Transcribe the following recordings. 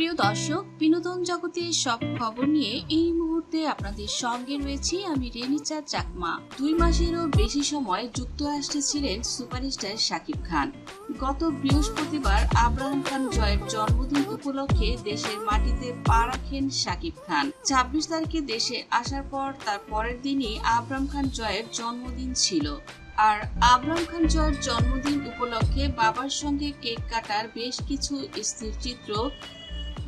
প্রিয় দর্শক, বিনোদন জগতের সব খবর নিয়ে এই মুহূর্তে আপনাদের সঙ্গে রয়েছি আমি রেনিচা চাকমা। দুই মাসেরও বেশি সময় যুক্তরাষ্ট্রে ছিলেন সুপারস্টার শাকিব খান। গত বৃহস্পতিবার আব্রাহাম খান জয়ের জন্মদিন উপলক্ষে দেশের মাটিতে পা রাখেন শাকিব খান। ছাব্বিশ তারিখে দেশে আসার পর তার পরের দিনই আব্রাহাম খান জয়ের জন্মদিন ছিল। আর আবরাম খান জয়ের জন্মদিন উপলক্ষে বাবার সঙ্গে কেক কাটার বেশ কিছু স্থির চিত্র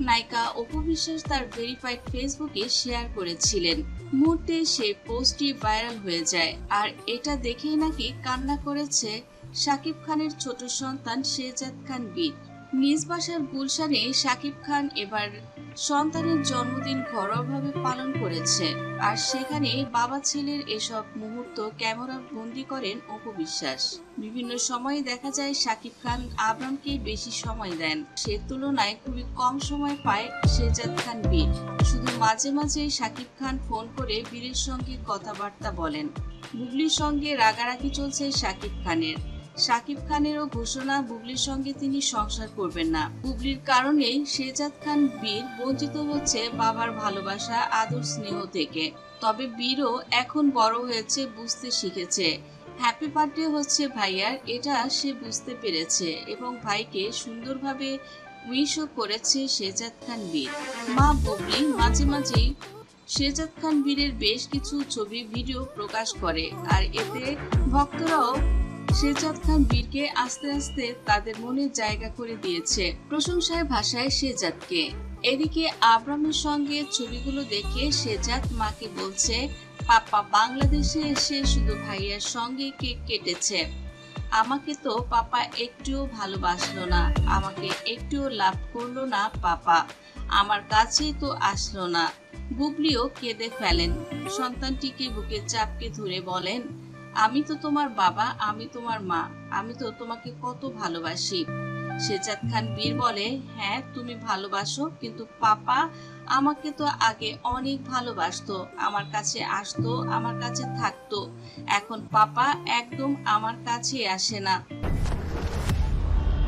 নায়িকা অপু বিশ্বাস তার ভেরিফাইড ফেসবুকে শেয়ার করেছিলেন। মুহূর্তে সে পোস্টটি ভাইরাল হয়ে যায়। আর এটা দেখেই নাকি কান্না করেছে শাকিব খানের ছোট সন্তান শেহজাদ খান বীর। নিজ বাসার গুলশানে শাকিব খান এবার সন্তানের জন্মদিন ঘরোয়াভাবে পালন করেছে। আর সেখানে বাবা ছেলের এসব মুহূর্ত ক্যামেরা বন্দি করেন অপু বিশ্বাস। বিভিন্ন সময়ে দেখা যায় শাকিব খান আবরামকে বেশি সময় দেন। সে তুলনায় খুবই কম সময় পায় শেজাদ খান বীর। শুধু মাঝে মাঝে শাকিব খান ফোন করে বীরের সঙ্গে কথাবার্তা বলেন। বুবলির সঙ্গে রাগারাগি চলছে শাকিব খানের। শাকিব খানেরও ঘোষণা, বুবলির সঙ্গে তিনি সংসার করবেন না। বুবলির কারণেই শেজাদ খান বীর বঞ্চিত হচ্ছে বাবার ভালোবাসা, আদর, স্নেহ থেকে। তবে বীরও এখন বড় হয়েছে, বুঝতে শিখেছে। হ্যাপি বার্থডে হচ্ছে ভাইয়ার, এটা সে বুঝতে পেরেছে এবং ভাইকে সুন্দরভাবে উইশও করেছে শেজাদ খান বীর। মা বুবলি মাঝে মাঝেই শেজাদ খান বীরের বেশ কিছু ছবি, ভিডিও প্রকাশ করে, আর এতে ভক্তরাও শেজাদ খান বীরকে আস্তে আস্তে তাদের মনে জায়গা করে দিয়েছে। প্রশংসায় ভাষায় শেজাদকে এদিকে আব্রামের সঙ্গে ছবিগুলো দেখে শেজাদ মাকে বলছে পাপা বাংলাদেশে এসে শুধু ভাইয়ার সঙ্গে কেক কেটেছে। আমাকে তো পাপা একটুও ভালোবাসলো না, আমাকে একটুও লাভ করল না পাপা আমার কাছেই তো আসলো না। বুবলিও কেঁদে ফেলেন। সন্তানটিকে বুকে চাপকে ধরে বলেন আমি তো তোমার বাবা, আমি তোমার মা, আমি তো তোমাকে কত ভালোবাসি। শেজাদ খান বীর বলে হ্যাঁ তুমি ভালোবাসো, কিন্তু পাপা আমাকে তো আগে অনেক ভালোবাসতো, আমার কাছে আসতো, আমার কাছে থাকতো। এখন পাপা একদম আমার কাছে আসে না।